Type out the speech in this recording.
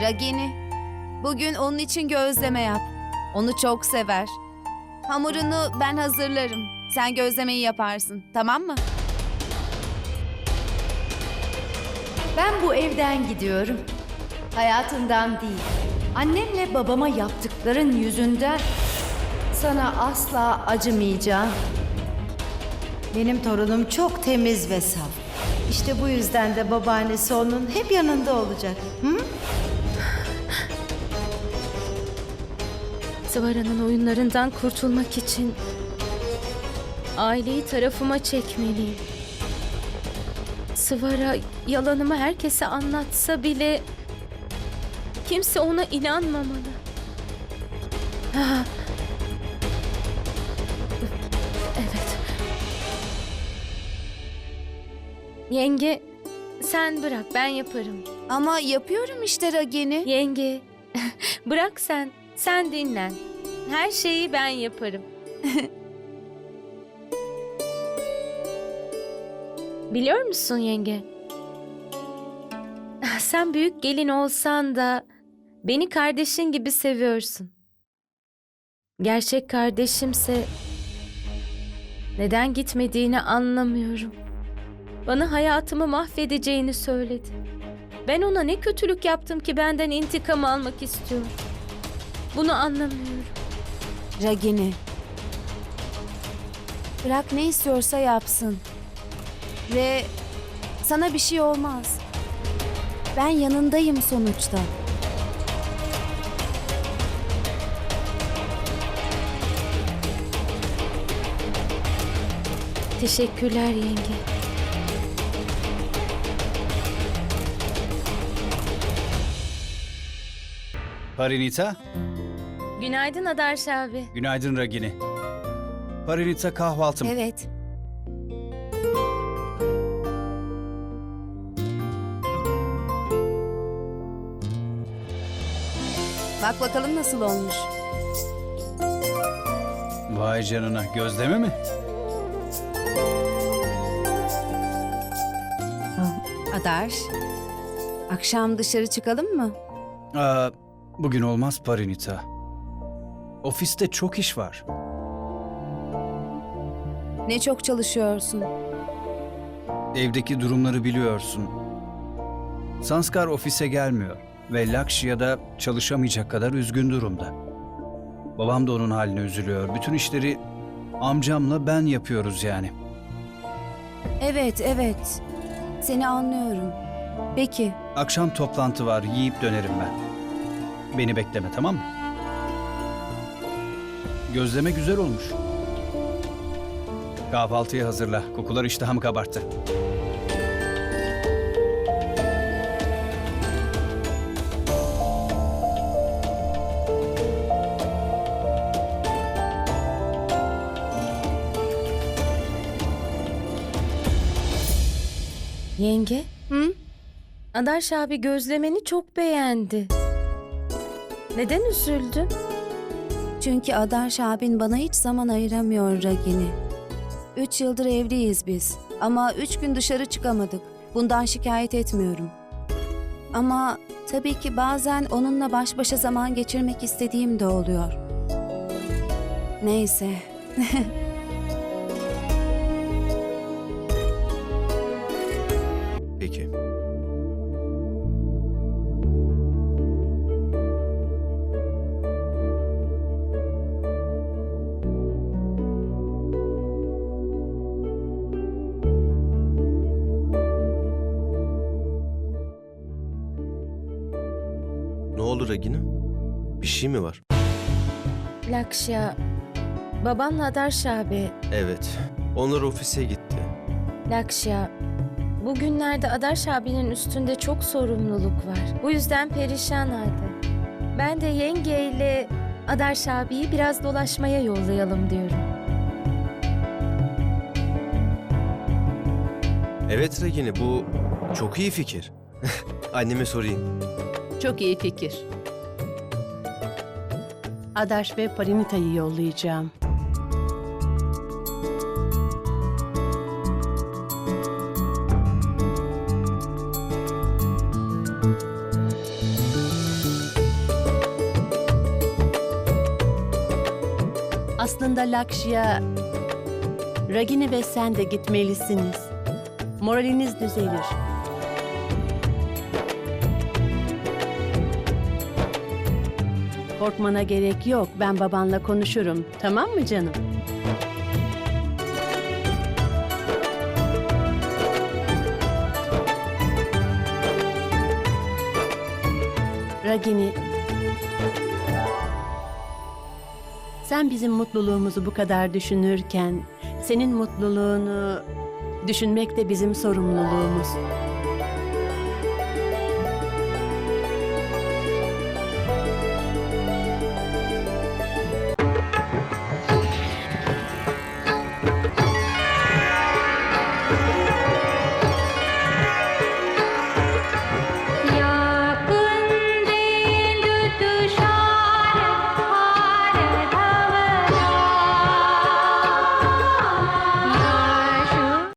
Ragini, bugün onun için gözleme yap. Onu çok sever. Hamurunu ben hazırlarım. Sen gözlemeyi yaparsın, tamam mı? Ben bu evden gidiyorum. Hayatından değil. Annemle babama yaptıkların yüzünden sana asla acımayacağım. Benim torunum çok temiz ve saf. İşte bu yüzden de babaannesi onun hep yanında olacak. Hı? Sıvara'nın oyunlarından kurtulmak için aileyi tarafıma çekmeliyim. Sıvara yalanımı herkese anlatsa bile kimse ona inanmamalı. Ah. Evet. Yenge, sen bırak ben yaparım. Ama yapıyorum işte Ragini. Yenge, bırak sen. Sen dinlen. Her şeyi ben yaparım. Biliyor musun yenge? Sen büyük gelin olsan da beni kardeşin gibi seviyorsun. Gerçek kardeşimse neden gitmediğini anlamıyorum. Bana hayatımı mahvedeceğini söyledi. Ben ona ne kötülük yaptım ki benden intikam almak istiyor. Bunu anlamıyorum. Ragini. Bırak ne istiyorsa yapsın. Ve sana bir şey olmaz. Ben yanındayım sonuçta. Teşekkürler yenge. Parinita, Günaydın Adarş abi. günaydın Ragini. Parinita kahvaltım. Evet. Bak bakalım nasıl olmuş. Vay canına, gözleme mi? Adarş, akşam dışarı çıkalım mı? Aa, bugün olmaz Parinita. Ofiste çok iş var. Ne çok çalışıyorsun. Evdeki durumları biliyorsun. Sanskar ofise gelmiyor ve Lakshya da çalışamayacak kadar üzgün durumda. Babam da onun haline üzülüyor. Bütün işleri amcamla ben yapıyoruz yani. Evet, evet. Seni anlıyorum. Peki, Akşam toplantı var, yiyip dönerim ben. Beni bekleme tamam mı? Gözleme güzel olmuş. Kahvaltıyı hazırla. Kokular iştahımı kabarttı. Yenge, Hı? Adarş abi gözlemeni çok beğendi. Neden üzüldün? Çünkü Adarş abin bana hiç zaman ayıramıyor Ragini. Üç yıldır evliyiz biz. Ama üç gün dışarı çıkamadık. Bundan şikayet etmiyorum. Ama tabii ki bazen onunla baş başa zaman geçirmek istediğim de oluyor. Neyse. Ne oldu Regina? Bir şey mi var? Lakşya, babanla Adarş abi. Evet. Onlar ofise gitti. Lakşya, bugünlerde Adarş abinin üstünde çok sorumluluk var. Bu yüzden perişan halde. Ben de yengeyle Adarş abiyi biraz dolaşmaya yollayalım diyorum. Evet Regina bu çok iyi fikir. Anneme sorayım. Çok iyi fikir. Adaş ve Parinita'yı yollayacağım. Aslında Lakşya, Ragini ve sen de gitmelisiniz. Moraliniz düzelir. Korkmana gerek yok. Ben babanla konuşurum. Tamam mı canım? Ragini, sen bizim mutluluğumuzu bu kadar düşünürken senin mutluluğunu düşünmek de bizim sorumluluğumuz.